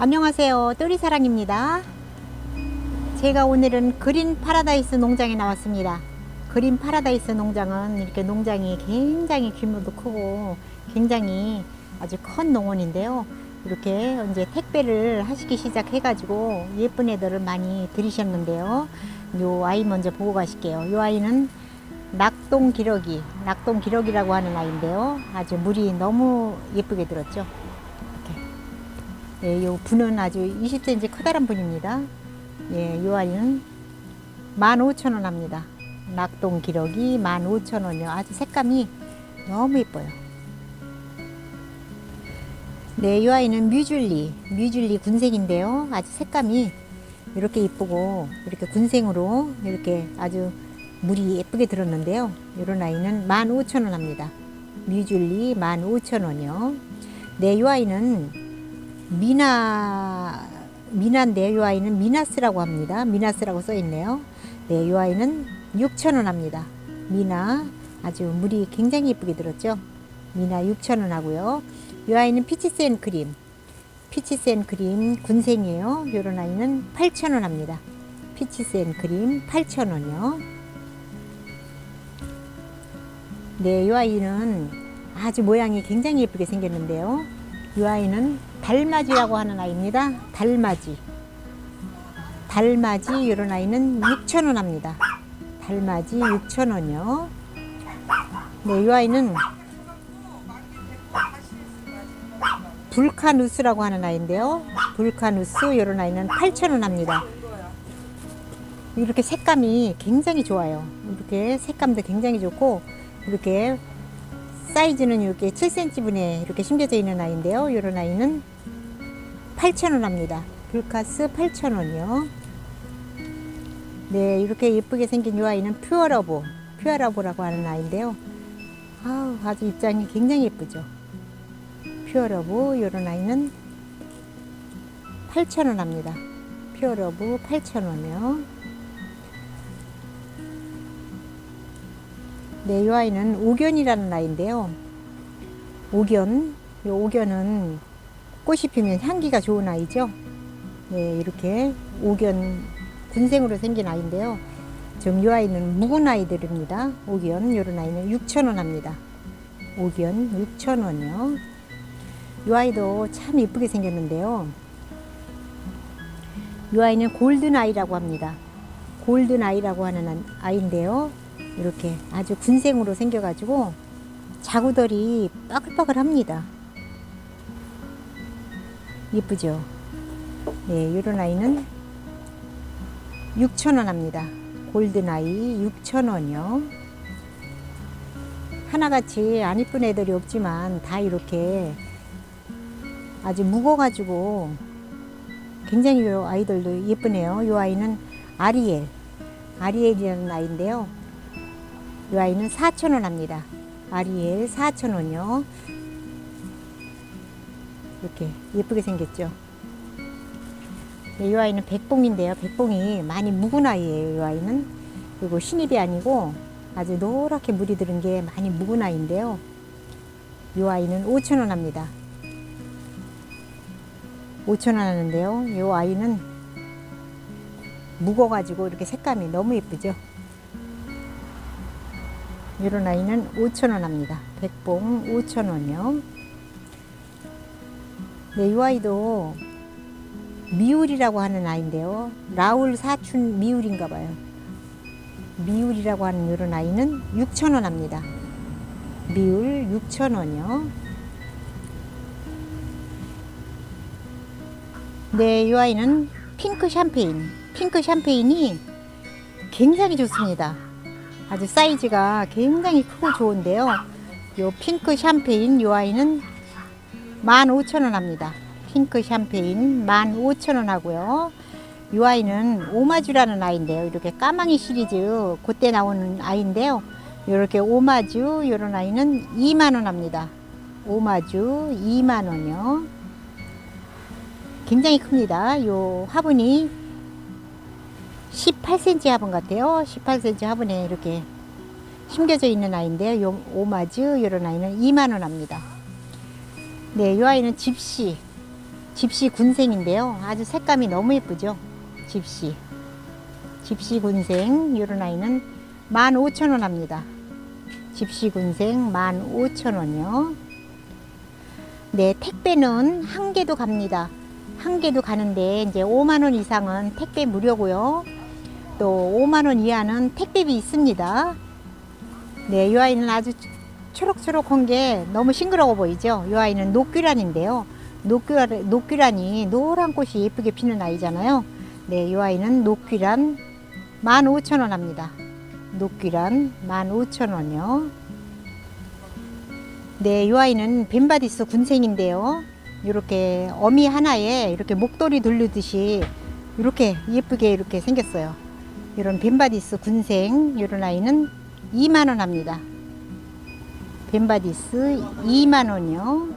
안녕하세요. 또리사랑입니다. 제가 오늘은 그린 파라다이스 농장에 나왔습니다. 그린 파라다이스 농장은 이렇게 농장이 굉장히 규모도 크고 굉장히 아주 큰 농원인데요. 이렇게 이제 택배를 하시기 시작해 가지고 예쁜 애들을 많이 들이셨는데요. 요 아이 먼저 보고 가실게요. 요 아이는 낙동 기러기, 낙동 기러기라고 하는 아이인데요. 아주 물이 너무 예쁘게 들었죠. 예, 요 분은 아주 20cm 커다란 분입니다. 예, 요 아이는 15,000원 합니다. 낙동 기러기 15,000원이요. 아주 색감이 너무 예뻐요. 네, 요 아이는 뮤줄리, 뮤줄리 군생인데요. 아주 색감이 이렇게 이쁘고 이렇게 군생으로 이렇게 아주 물이 예쁘게 들었는데요. 이런 아이는 15,000원 합니다. 뮤줄리 15,000원이요. 네, 요 아이는 미나 미나인데 요 아이는 미나스라고 합니다. 미나스라고 써 있네요. 네, 요 아이는 6,000원 합니다. 미나 아주 물이 굉장히 예쁘게 들었죠. 미나 6,000원 하고요. 요 아이는 피치센 크림. 피치센 크림 군생이에요. 요런 아이는 8,000원 합니다. 피치센 크림 8,000원이요. 네, 요 아이는 아주 모양이 굉장히 예쁘게 생겼는데요. 이 아이는 달맞이라고 하는 아이입니다. 달맞이. 달맞이 이런 아이는 6,000원 합니다. 달맞이 6,000원이요. 네, 이 아이는 불카누스라고 하는 아이인데요. 불카누스 이런 아이는 8,000원 합니다. 이렇게 색감이 굉장히 좋아요. 이렇게 색감도 굉장히 좋고 이렇게 사이즈는 이렇게 7cm 분에 이렇게 심겨져 있는 아이인데요. 이런 아이는 8,000원 합니다. 불카스 8,000원이요. 네, 이렇게 예쁘게 생긴 이 아이는 퓨어러브, 퓨어러브라고 하는 아이인데요. 아우, 아주 입장이 굉장히 예쁘죠. 퓨어러브, 이런 아이는 8,000원 합니다. 퓨어러브 8,000원이요. 네, 이 아이는 오견이라는 아이인데요. 오견, 이 오견은 꽃이 피면 향기가 좋은 아이죠. 네, 이렇게 오견 군생으로 생긴 아이인데요. 지금 이 아이는 묵은 아이들입니다. 오견, 이런 아이는 6,000원 합니다. 오견 6,000원이요. 이 아이도 참 예쁘게 생겼는데요. 이 아이는 골든 아이라고 합니다. 골든 아이라고 하는 아이인데요. 이렇게 아주 군생으로 생겨가지고 자구들이 빠글빠글합니다. 예쁘죠? 네, 이런 아이는 6,000원 합니다. 골든 아이 6,000원이요. 하나같이 안 이쁜 애들이 없지만 다 이렇게 아주 묵어가지고 굉장히 이 아이들도 예쁘네요. 이 아이는 아리엘, 아리엘이라는 아이인데요. 이 아이는 4,000원 합니다. 아리엘 4,000원이요. 이렇게 예쁘게 생겼죠. 네, 이 아이는 백봉인데요. 백봉이 많이 묵은 아이예요. 이 아이는 그리고 신입이 아니고 아주 노랗게 물이 들은 게 많이 묵은 아이인데요. 이 아이는 5,000원 합니다. 5,000원 하는데요. 이 아이는 묵어가지고 이렇게 색감이 너무 예쁘죠. 이런 아이는 5,000원 합니다. 백봉 5,000원이요. 네, 이 아이도 미울이라고 하는 아이인데요. 라울 사춘 미울인가 봐요. 미울이라고 하는 이런 아이는 6,000원 합니다. 미울 6,000원이요. 네, 이 아이는 핑크 샴페인. 핑크 샴페인이 굉장히 좋습니다. 아주 사이즈가 굉장히 크고 좋은데요. 요 핑크 샴페인 요 아이는 15,000원 합니다. 핑크 샴페인 15,000원 하고요. 이 아이는 오마주라는 아이인데요. 이렇게 까망이 시리즈 그때 나오는 아이인데요. 이렇게 오마주 이런 아이는 2만 원 합니다. 오마주 2만 원이요. 굉장히 큽니다. 요 화분이 18cm 화분 같아요. 18cm 화분에 이렇게 심겨져 있는 아이인데요. 요 오마주 이런 아이는 2만 원 합니다. 네, 이 아이는 집시 집시 군생인데요. 아주 색감이 너무 예쁘죠. 집시. 집시 군생 이런 아이는 15,000원 합니다. 집시 군생 15,000원이요. 네, 택배는 한 개도 갑니다. 한 개도 가는데 이제 5만 원 이상은 택배 무료고요. 또 5만 원 이하는 택배비 있습니다. 네, 이 아이는 아주 초록초록한 게 너무 싱그러워 보이죠? 이 아이는 녹귀란인데요. 녹귀란, 녹귀란이 노란 꽃이 예쁘게 피는 아이잖아요. 네, 이 아이는 녹귀란 15,000원 합니다. 녹귀란 15,000원이요. 네, 이 아이는 벤바디스 군생인데요. 이렇게 어미 하나에 이렇게 목도리 돌리듯이 이렇게 예쁘게 이렇게 생겼어요. 이런 벤바디스 군생 이런 아이는 2만 원 합니다. 벤바디스 2만 원이요.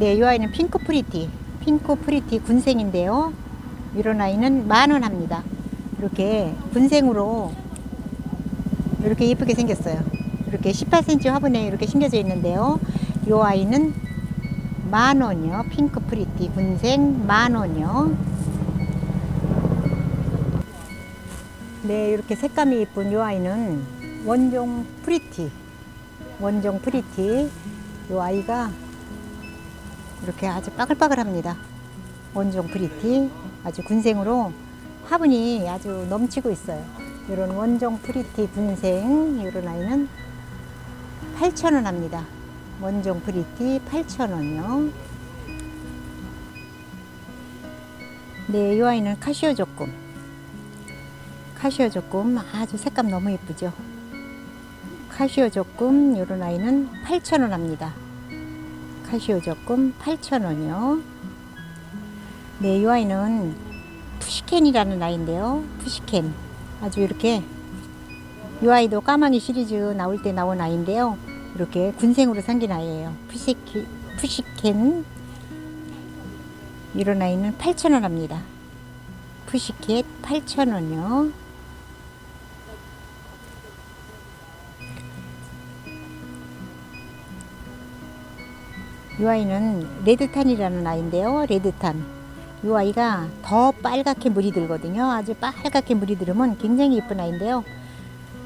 네, 이 아이는 핑크 프리티, 핑크 프리티 군생인데요. 이런 아이는 만원 합니다. 이렇게 군생으로 이렇게 예쁘게 생겼어요. 이렇게 18cm 화분에 이렇게 심겨져 있는데요. 이 아이는 만 원이요. 핑크 프리티 군생 만 원이요. 네, 이렇게 색감이 예쁜 이 아이는 원종 프리티. 원종 프리티. 이 아이가 이렇게 아주 빠글빠글합니다. 원종 프리티. 아주 군생으로 화분이 아주 넘치고 있어요. 이런 원종 프리티 군생 이런 아이는 8,000원 합니다. 원종 프리티 8,000원이요. 네, 이 아이는 카시오 조금. 카시오 조금 아주 색감 너무 예쁘죠. 카시오 조금 이런 아이는 8,000원 합니다. 카시오 조금 8,000원이요. 네, 이 아이는 푸시캔이라는 아이인데요. 푸시캔. 아주 이렇게 이 아이도 까마귀 시리즈 나올 때 나온 아이인데요. 이렇게 군생으로 생긴 아이예요. 푸시키, 푸시캔. 이런 아이는 8,000원 합니다. 푸시켓 8,000원이요. 이 아이는 레드탄이라는 아이인데요. 레드탄. 이 아이가 더 빨갛게 물이 들거든요. 아주 빨갛게 물이 들으면 굉장히 예쁜 아이인데요.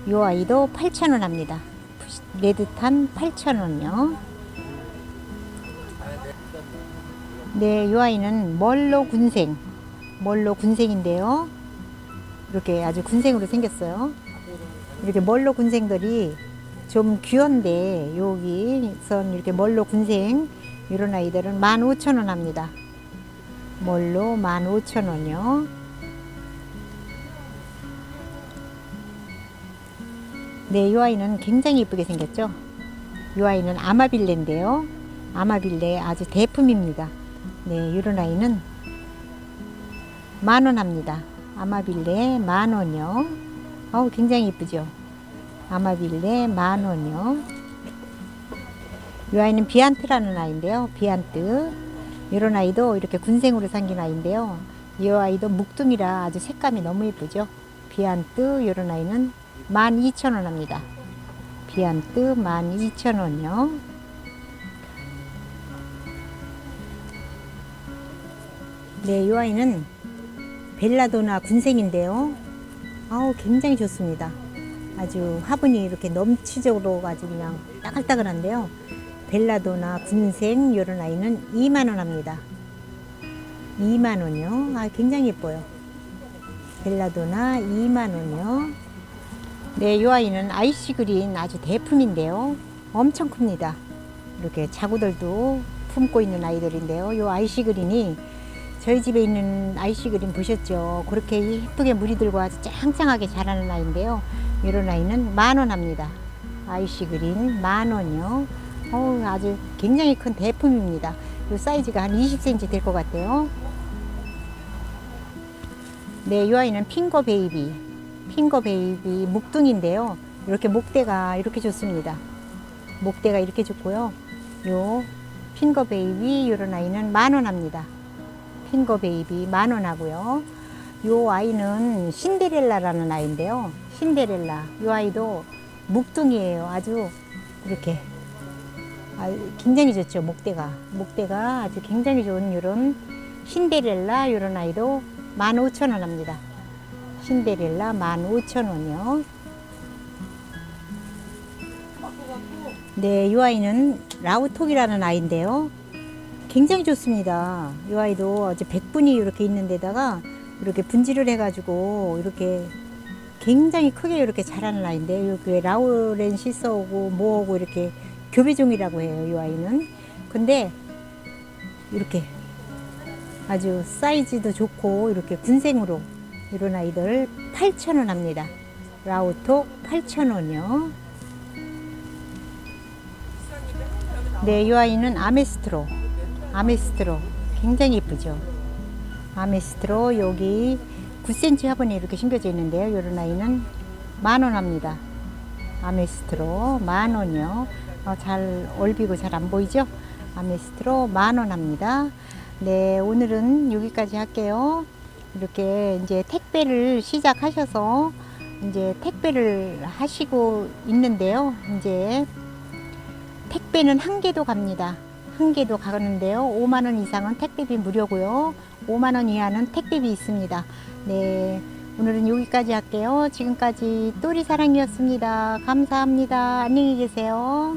이 아이도 8,000원 합니다. 레드탄 8,000원요. 네, 이 아이는 멀로 군생. 멀로 군생인데요. 이렇게 아주 군생으로 생겼어요. 이렇게 멀로 군생들이 좀 귀한데 여기선 이렇게 멀로 군생 이런 아이들은 15,000원 합니다. 멀로 15,000원이요. 네, 이 아이는 굉장히 예쁘게 생겼죠. 이 아이는 아마빌레인데요. 아마빌레 아주 대품입니다. 네, 이런 아이는 만원 합니다. 아마빌레 만 원이요. 어우, 굉장히 예쁘죠. 아마빌레 만 원이요. 이 아이는 비안트라는 아이인데요. 비안트. 이런 아이도 이렇게 군생으로 생긴 아이인데요. 이 아이도 묵둥이라 아주 색감이 너무 예쁘죠. 비안트 이런 아이는 12,000원 합니다. 비안트 12,000원이요. 네, 이 아이는 벨라도나 군생인데요. 아우, 굉장히 좋습니다. 아주 화분이 이렇게 넘치적으로 아주 그냥 따글따글한데요. 벨라도나 군생 이런 아이는 2만 원 합니다. 2만 원이요. 아, 굉장히 예뻐요. 벨라도나 2만 원이요. 네, 이 아이는 아이시 그린 아주 대품인데요. 엄청 큽니다. 이렇게 자구들도 품고 있는 아이들인데요. 이 아이시 그린이 저희 집에 있는 아이시 그린 보셨죠? 그렇게 예쁘게 무리 들고 아주 짱짱하게 자라는 아이인데요. 이런 아이는 만 원 합니다. 아이시 그린 만 원이요. 어우, 아주 굉장히 큰 대품입니다. 이 사이즈가 한 20cm 될 것 같아요. 네, 이 아이는 핑거 베이비. 핑거 베이비 목둥인데요. 이렇게 목대가 이렇게 좋습니다. 목대가 이렇게 좋고요. 요 핑거 베이비 이런 아이는 만 원 합니다. 핑거 베이비 만 원 하고요. 요 아이는 신데렐라라는 아이인데요. 신데렐라. 요 아이도 묵둥이에요. 아주 이렇게 아, 굉장히 좋죠. 목대가. 목대가 아주 굉장히 좋은 이런 신데렐라 이런 아이도 15,000원 합니다. 신데렐라 15,000원이요. 네, 이 아이는 라우톡이라는 아이인데요. 굉장히 좋습니다. 이 아이도 이제 백분이 이렇게 있는 데다가 이렇게 분질을 해가지고 이렇게 굉장히 크게 이렇게 자라는 아이인데 이렇게 라우렌시서하고 뭐하고 이렇게 교배종이라고 해요. 이 아이는. 근데 이렇게 아주 사이즈도 좋고 이렇게 군생으로 이런 아이들 8,000원 합니다. 라우톡 8,000원이요. 네, 이 아이는 아메스트로. 아메스트로. 굉장히 예쁘죠. 아메스트로 여기 9cm 화분에 이렇게 심겨져 있는데요. 이런 아이는 만 원 합니다. 아메스트로 만 원이요. 어, 잘 얼비고 잘 안 보이죠? 아메스트로 만 원 합니다. 네, 오늘은 여기까지 할게요. 이렇게 이제 택배를 시작하셔서 이제 택배를 하시고 있는데요. 이제 택배는 한 개도 갑니다. 한 개도 가는데요. 5만 원 이상은 택배비 무료고요. 5만 원 이하는 택배비 있습니다. 네. 오늘은 여기까지 할게요. 지금까지 또리 사랑이었습니다. 감사합니다. 안녕히 계세요.